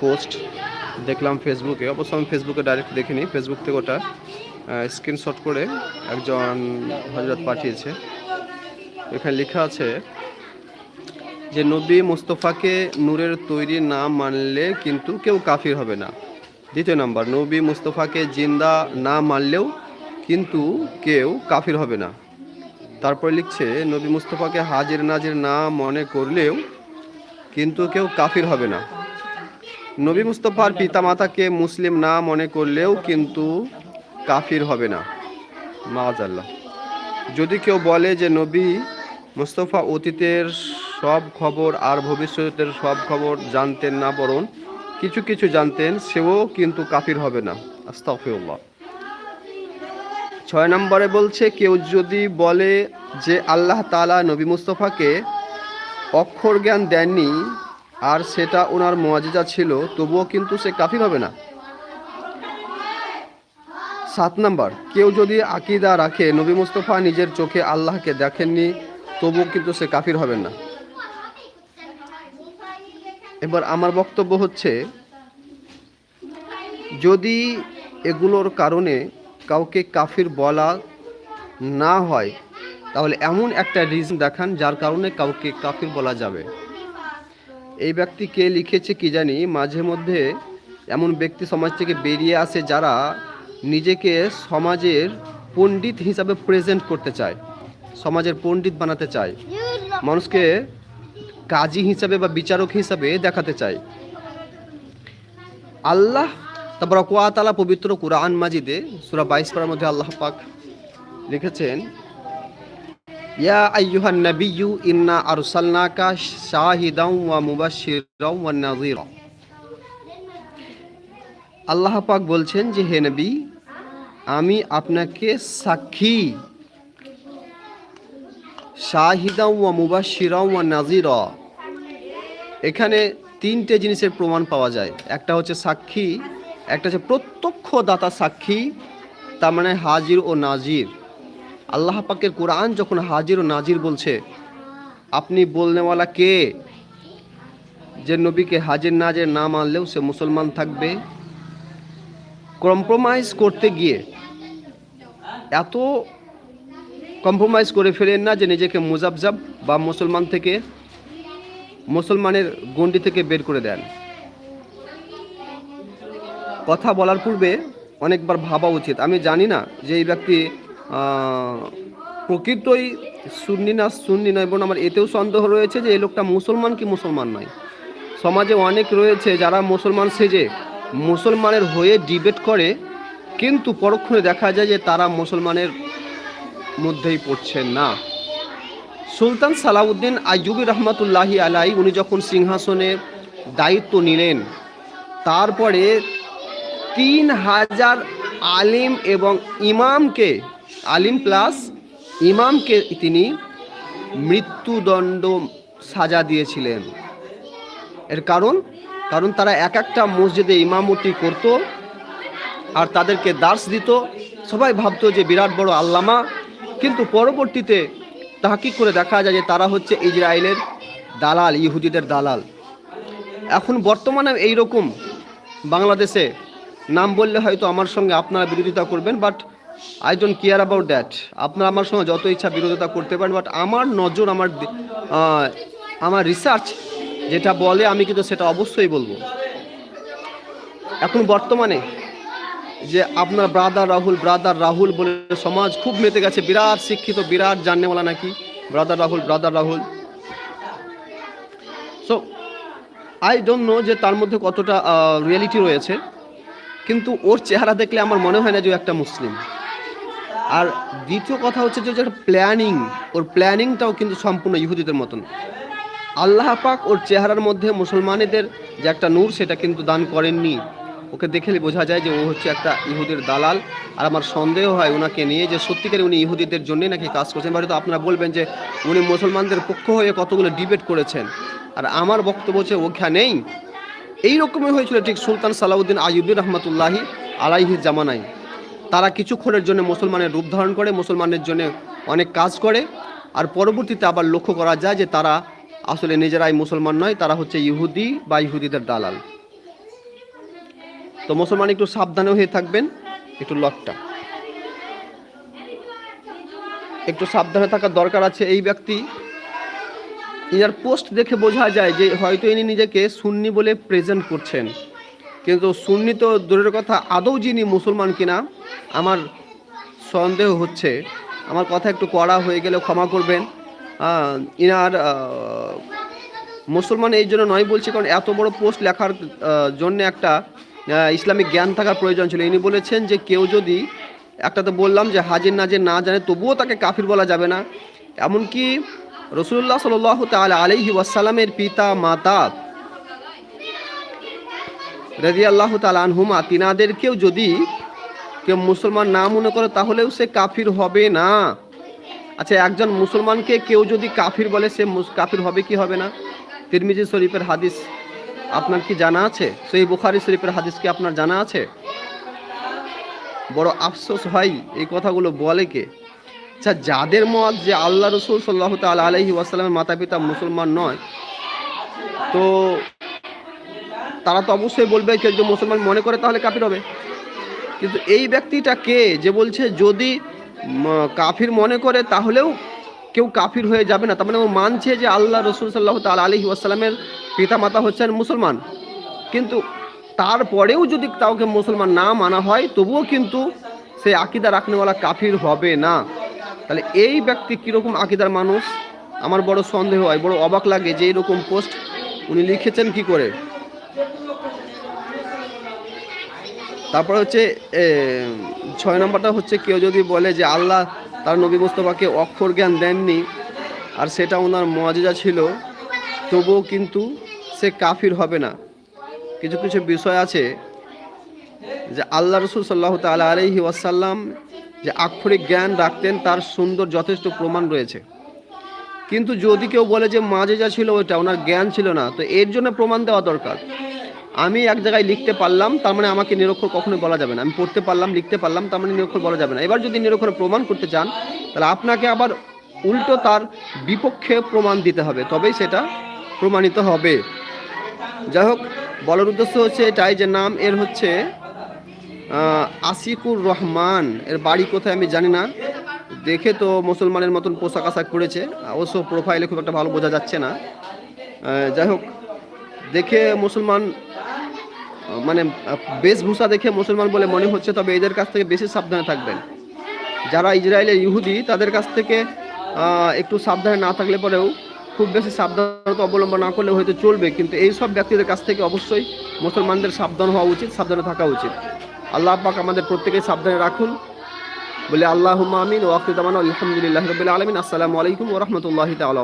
Post দেখলাম ফেসবুকে অবশ্য আমি ফেসবুকে ডাইরেক্ট দেখিনি। ফেসবুক থেকে ওটা স্ক্রিনশট করে একজন হজরত পাঠিয়েছে। এখানে লেখা আছে যে, নবী মুস্তফাকে নূরের তৈরি না মানলে কিন্তু কেউ কাফির হবে না। দ্বিতীয় নাম্বার, নবী মুস্তফাকে জিন্দা না মানলেও কিন্তু কেউ কাফির হবে না। তারপরে লিখছে, নবী মুস্তফাকে হাজির নাজির না মনে করলেও কিন্তু কেউ কাফির হবে না। নবী মুস্তফার পিতামাতাকে মুসলিম না মনে করলেও কিন্তু কাফির হবে না। মাজাল্লাহ। যদি কেউ বলে যে নবী মুস্তফা অতীতের সব খবর আর ভবিষ্যতের সব খবর জানতেন না বরং কিছু কিছু জানতেন, সেও কিন্তু কাফির হবে না। আস্তাফিউল্লাহ ছয় নম্বরে বলছে, কেউ যদি বলে যে আল্লাহ তালা নবী মুস্তফাকে অক্ষর জ্ঞান দেননি আর সেটা ওনার মোয়াজিজা ছিল, তবুও কিন্তু সে কাফির হবে না। সাত নাম্বার, কেউ যদি আকিদা রাখে, নবী মুস্তফা নিজের চোখে আল্লাহকে দেখেননি, তবুও কিন্তু সে কাফির হবেন না। এবার আমার বক্তব্য হচ্ছে, যদি এগুলোর কারণে কাউকে কাফির বলা না হয়, তাহলে এমন একটা রিজন দেখান যার কারণে কাউকে কাফির বলা যাবে। এই ব্যক্তি কে লিখেছে কি জানি, মাঝে মধ্যে এমন ব্যক্তি সমাজ থেকে বেরিয়ে আসে যারা নিজেকে সমাজের পণ্ডিত হিসাবে প্রেজেন্ট করতে চায়, সমাজের পণ্ডিত বানাতে চায়, মানুষকে কাজী হিসাবে বা বিচারক হিসাবে দেখাতে চায়। আল্লাহ তারপর কোয়াতালা পবিত্র কুরআন মাজিদে সুরা বাইশ পারার মধ্যে আল্লাহ পাক লিখেছেন ইয়া আইয়ুহান নাবিয়্যু ইন্না আরসালনাকা শাহিদাও ওয়া মুবাশশিরাও ওয়া নাযীরা আল্লাহ পাক বলছেন যে, হে নবী, আমি আপনাকে সাক্ষী। শাহিদাও ওয়া মুবাশশিরাও ওয়া নাযীরা। এখানে তিনটে জিনিসের প্রমাণ পাওয়া যায়। একটা হচ্ছে সাক্ষী, একটা হচ্ছে প্রত্যক্ষ দাতা সাক্ষী, তার মানে হাজির ও নাজির। আল্লাহ পাকের কোরআন যখন হাজির ও নাজির বলছে, আপনি বলনেওয়ালা কে? যে নবীকে হাজির নাজির না মানলেও সে মুসলমান থাকবে? কম্প্রোমাইজ করতে গিয়ে এত কম্প্রোমাইজ করে ফেলেন না যে নিজেকে মুজাবজাব বা মুসলমান থেকে, মুসলমানের গণ্ডি থেকে বের করে দেন। কথা বলার পূর্বে অনেকবার ভাবা উচিত। আমি জানি না যে এই ব্যক্তি প্রকৃতই সুন্নি না সুন্নি নয় এবং আমার এতেও সন্দেহ রয়েছে যে এই লোকটা মুসলমান কি মুসলমান নয়। সমাজে অনেক রয়েছে যারা মুসলমান সেজে, মুসলমানের হয়ে ডিবেট করে, কিন্তু পরক্ষণে দেখা যায় যে তারা মুসলমানের মধ্যেই পড়ছেন না। সুলতান সালাউদ্দিন আইয়ুবি রহমতুল্লাহি আলাই উনি যখন সিংহাসনে দায়িত্ব নিলেন, তারপরে তিন হাজার আলিম এবং ইমামকে আলিম প্লাস ইমামকে তিনি মৃত্যুদণ্ড সাজা দিয়েছিলেন। এর কারণ কারণ তারা এক একটা মসজিদে ইমামতি করত আর তাদেরকে দাস দিত। সবাই ভাবতো যে বিরাট বড় আল্লামা, কিন্তু পরবর্তীতে তাহাকিক করে দেখা যায় যে তারা হচ্ছে ইসরায়েলের দালাল, ইহুদিদের দালাল। এখন বর্তমানে এই রকম বাংলাদেশে নাম বললে হয়তো আমার সঙ্গে আপনারা বিরোধিতা করবেন but I don't care about that আপনারা আমার সঙ্গে যত ইচ্ছা বিরোধিতা করতে পারেন বাট আমার নজর, আমার আমার রিসার্চ যেটা বলে, আমি কিন্তু সেটা অবশ্যই বলব। এখন বর্তমানে যে আপনার ব্রাদার রাহুল ব্রাদার রাহুল বলে সমাজ খুব মেতে গেছে, বিরাট শিক্ষিত, বিরাট জাননেওয়ালা নাকি? Brother Rahul brother Rahul. So I don't know যে তার মধ্যে কতটা রিয়েলিটি রয়েছে, কিন্তু ওর চেহারা দেখলে আমার মনে হয় না যে একটা মুসলিম। আর দ্বিতীয় কথা হচ্ছে যে প্ল্যানিং, ওর প্ল্যানিংটাও কিন্তু সম্পূর্ণ ইহুদিদের মতন। আল্লাহ পাক ওর চেহারার মধ্যে মুসলমানেদের যে একটা নূর, সেটা কিন্তু দান করেননি। ওকে দেখলে বোঝা যায় যে ও হচ্ছে একটা ইহুদের দালাল। আর আমার সন্দেহ হয় ওনাকে নিয়ে যে সত্যিকারে উনি ইহুদিদের জন্যই নাকি কাজ করছেন। হয়তো আপনারা বলবেন যে উনি মুসলমানদের পক্ষ হয়ে কতগুলো ডিবেট করেছেন। আর আমার বক্তব্য হচ্ছে ওখানেই। এই রকমই হয়েছিল ঠিক সুলতান সালাউদ্দিন আইয়ুবী রহমতুল্লাহি আলাইহির জামানায়। তারা কিছুক্ষণের জন্য মুসলমানের রূপ ধারণ করে মুসলমানের জন্য অনেক কাজ করে। আর পরবর্তীতে আবার লক্ষ্য করা যায় যে তারা আসলে নিজেরাই মুসলমান নয়, তারা হচ্ছে ইহুদি বা ইহুদিদের দালাল। তো মুসলমান একটু সাবধানে হয়ে থাকবেন, একটু লকটা। একটু সাবধানে থাকার দরকার আছে এই ব্যক্তি। ইনার পোস্ট দেখে বোঝা যায় যে হয়তো ইনি নিজেকে সুন্নি বলে প্রেজেন্ট করছেন। কিন্তু সুন্নি তো দূরের কথা, আদৌ যিনি মুসলমান কিনা, আমার সন্দেহ হচ্ছে। আমার কথা একটু কড়া হয়ে গেলে ক্ষমা করবেন। ইনার মুসলমান এই জন্য নয় বলছি, কারণ এত বড় পোস্ট লেখার জন্য একটা ইসলামিক জ্ঞান থাকার প্রয়োজন ছিল। ইনি বলেছেন যে কেউ যদি একটা তো বললাম যে হাজির নাজির না জানে, তবুও তাকে কাফির বলা যাবে না। এমনকি রসুল্লাহ সাল তালা আলহি ওয়াসাল্লামের পিতা মাতা রাজি আল্লাহ তালানহুমা তিনাদেরকেও যদি কেউ মুসলমান না মনে করে, তাহলেও সে কাফির হবে না। আচ্ছা একজন মুসলমানকে কেউ যদি কাফির বলে, সে কাফির হবে কি হবে না? তিরমিজি শরীফের হাদিস আপনার কি জানা আছে? সেই বুখারি শরীফের হাদিস কি আপনার জানা আছে? বড় আফসোস হয় এই কথাগুলো বলে কে? আচ্ছা যাদের মত যে আল্লাহ রসুল সাল্লাহ তাল আলহি ওয়াসাল্লামের মাতা পিতা মুসলমান নয়, তো তারা তো অবশ্যই বলবে কেউ যদি মুসলমান মনে করে তাহলে কাফির হবে। কিন্তু এই ব্যক্তিটা কে? যে বলছে, যদি কাফির মনে করে তাহলেও কেউ কাফির হয়ে যাবে না। তার মানে ও মানছে যে আল্লাহ রসুল সাল্লাহ তাল আলহি ওয়াসাল্লামের পিতা মাতা হচ্ছেন মুসলমান। কিন্তু তারপরেও যদি কাউকে মুসলমান না মানা হয়, তবুও কিন্তু সেই আকিদা রাখনেওয়ালা কাফির হবে না। তাহলে এই ব্যক্তি কীরকম আকিদার মানুষ? আমার বড় সন্দেহ হয়, বড় অবাক লাগে যে এরকম পোস্ট উনি লিখেছেন কি করে? তারপর হচ্ছে ছয় নম্বরটা হচ্ছে কেউ যদি বলে যে আল্লাহ তার নবী মুস্তফাকে অক্ষর জ্ঞান দেননি আর সেটা ওনার মজা ছিল, তবুও কিন্তু সে কাফির হবে না। কিছু কিছু বিষয় আছে যে আল্লাহ রসুল সাল্লাহ তালা আলহি ওয়াসাল্লাম যে আক্ষরিক জ্ঞান রাখতেন, তার সুন্দর যথেষ্ট প্রমাণ রয়েছে। কিন্তু যদি কেউ বলে যে মাঝে যা ছিল ওইটা, ওনার জ্ঞান ছিল না, তো এর জন্য প্রমাণ দেওয়া দরকার। আমি এক জায়গায় লিখতে পারলাম, তার মানে আমাকে নিরক্ষর কখনোই বলা যাবে না। আমি পড়তে পারলাম, লিখতে পারলাম, তার মানে নিরক্ষর বলা যাবে না। এবার যদি নিরক্ষর প্রমাণ করতে চান, তাহলে আপনাকে আবার উল্টো তার বিপক্ষে প্রমাণ দিতে হবে, তবেই সেটা প্রমাণিত হবে। যাই হোক, বলার উদ্দেশ্য হচ্ছে এটাই যে নাম, এর হচ্ছে আসিকুর রহমান। এর বাড়ি কোথায় আমি জানি না। দেখে তো মুসলমানের মতন পোশাক আশাক করেছে অবশ্য প্রোফাইলে খুব একটা ভালো বোঝা যাচ্ছে না। যাই হোক, দেখে মুসলমান মানে বেশভূষা দেখে মুসলমান বলে মনে হচ্ছে, তবে এদের কাছ থেকে বেশি সাবধানে থাকবেন। যারা ইসরায়েলের ইহুদি, তাদের কাছ থেকে একটু সাবধানে না থাকলে পরেও খুব বেশি সাবধানতা অবলম্বন না করলে হয়তো চলবে, কিন্তু এই সব ব্যক্তিদের কাছ থেকে অবশ্যই মুসলমানদের সাবধান হওয়া উচিত, সাবধানে থাকা উচিত। আল্লাহ পাক আমাদের প্রত্যেকেই সাবধানে রাখুন। বলে আল্লাহ আমিন ওয়াকিদামান আলহামদুলিল্লাহ রবিল আলমিন। আসসালামু আলাইকুম ওরহমতুল্লাহ তালা